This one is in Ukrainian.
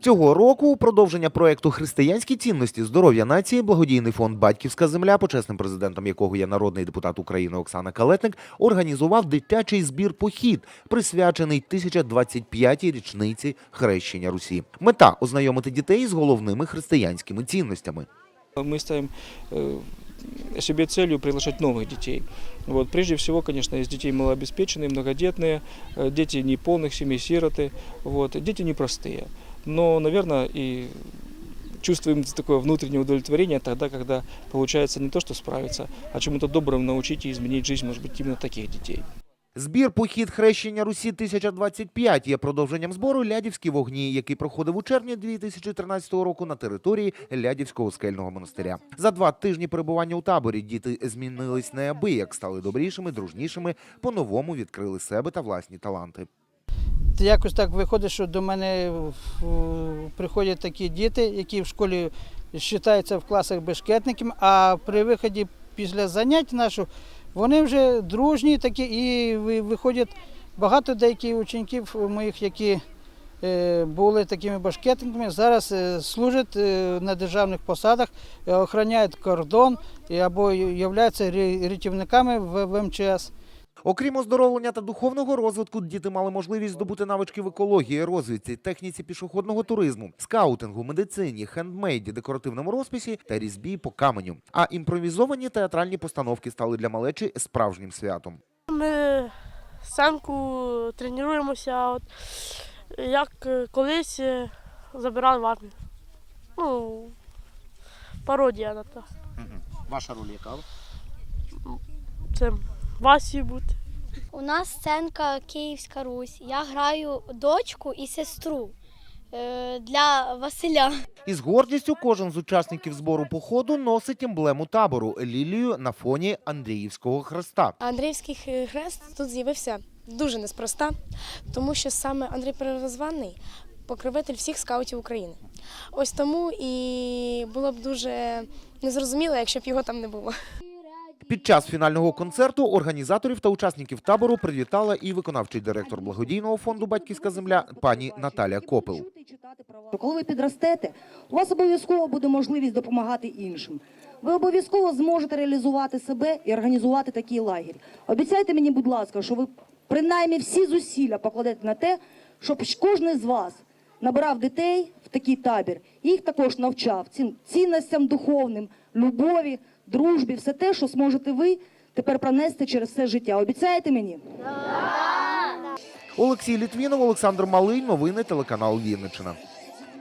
Цього року у продовження проекту Християнські цінності здоров'я нації благодійний фонд Батьківська земля, почесним президентом якого є народний депутат України Оксана Калетник, організував дитячий збір похід, присвячений 1025-й річниці хрещення Русі. Мета ознайомити дітей з головними християнськими цінностями. Мы ставим э, себе целью приглашать новых детей. Вот, прежде всего, конечно, из детей малообеспеченные, многодетные, э, дети неполных семей, сироты, вот, дети непростые. Но, наверное, и чувствуем такое внутреннее удовлетворение тогда, когда получается не то, что справиться, а чему-то доброму научить и изменить жизнь, может быть, именно таких детей. Збір похід хрещення Русі 1025 є продовженням збору Лядівські вогні, який проходив у червні 2013 року на території Лядівського скельного монастиря. За два тижні перебування у таборі діти змінились неабияк, стали добрішими, дружнішими, по-новому відкрили себе та власні таланти. Якось так виходить, що до мене приходять такі діти, які в школі вважаються в класах бешкетниками, а при виході після занять наших вони вже дружні такі і ви- виходять багато деяких учнів моїх, які е, були такими башкетниками, зараз е, служать е, на державних посадах, охороняють кордон або являються рятівниками в МЧС. Окрім оздоровлення та духовного розвитку, діти мали можливість здобути навички в екології, розвідці, техніці пішохідного туризму, скаутингу, медицині, хендмейді, декоративному розписі та різьбі по каменю. А імпровізовані театральні постановки стали для малечі справжнім святом. Ми санку тренуємося, от, як колись е, забирали в армію. Ну, пародія на те. Ваша роль яка? Це Васі бути. У нас сценка Київська Русь. Я граю дочку і сестру е, для Василя. Із гордістю кожен з учасників збору походу носить емблему табору лілію на фоні Андріївського хреста. Андріївський хрест тут з'явився дуже неспроста, тому що саме Андрій Первозваний покровитель всіх скаутів України. Ось тому і було б дуже незрозуміло, якщо б його там не було. Під час фінального концерту організаторів та учасників табору привітала і виконавчий директор благодійного фонду Батьківська земля пані Наталя Копил. коли ви підростете, у вас обов'язково буде можливість допомагати іншим. Ви обов'язково зможете реалізувати себе і організувати такий лагерь. Обіцяйте мені, будь ласка, що ви принаймні всі зусилля покладете на те, щоб кожен з вас набирав дітей в такий табір і їх також навчав цим цінностям духовним, любові, дружбі, все те, що зможете ви тепер пронести через все життя. Обіцяєте мені? Олексій Літвінов, Олександр Малий. Новини телеканал Вінниччина.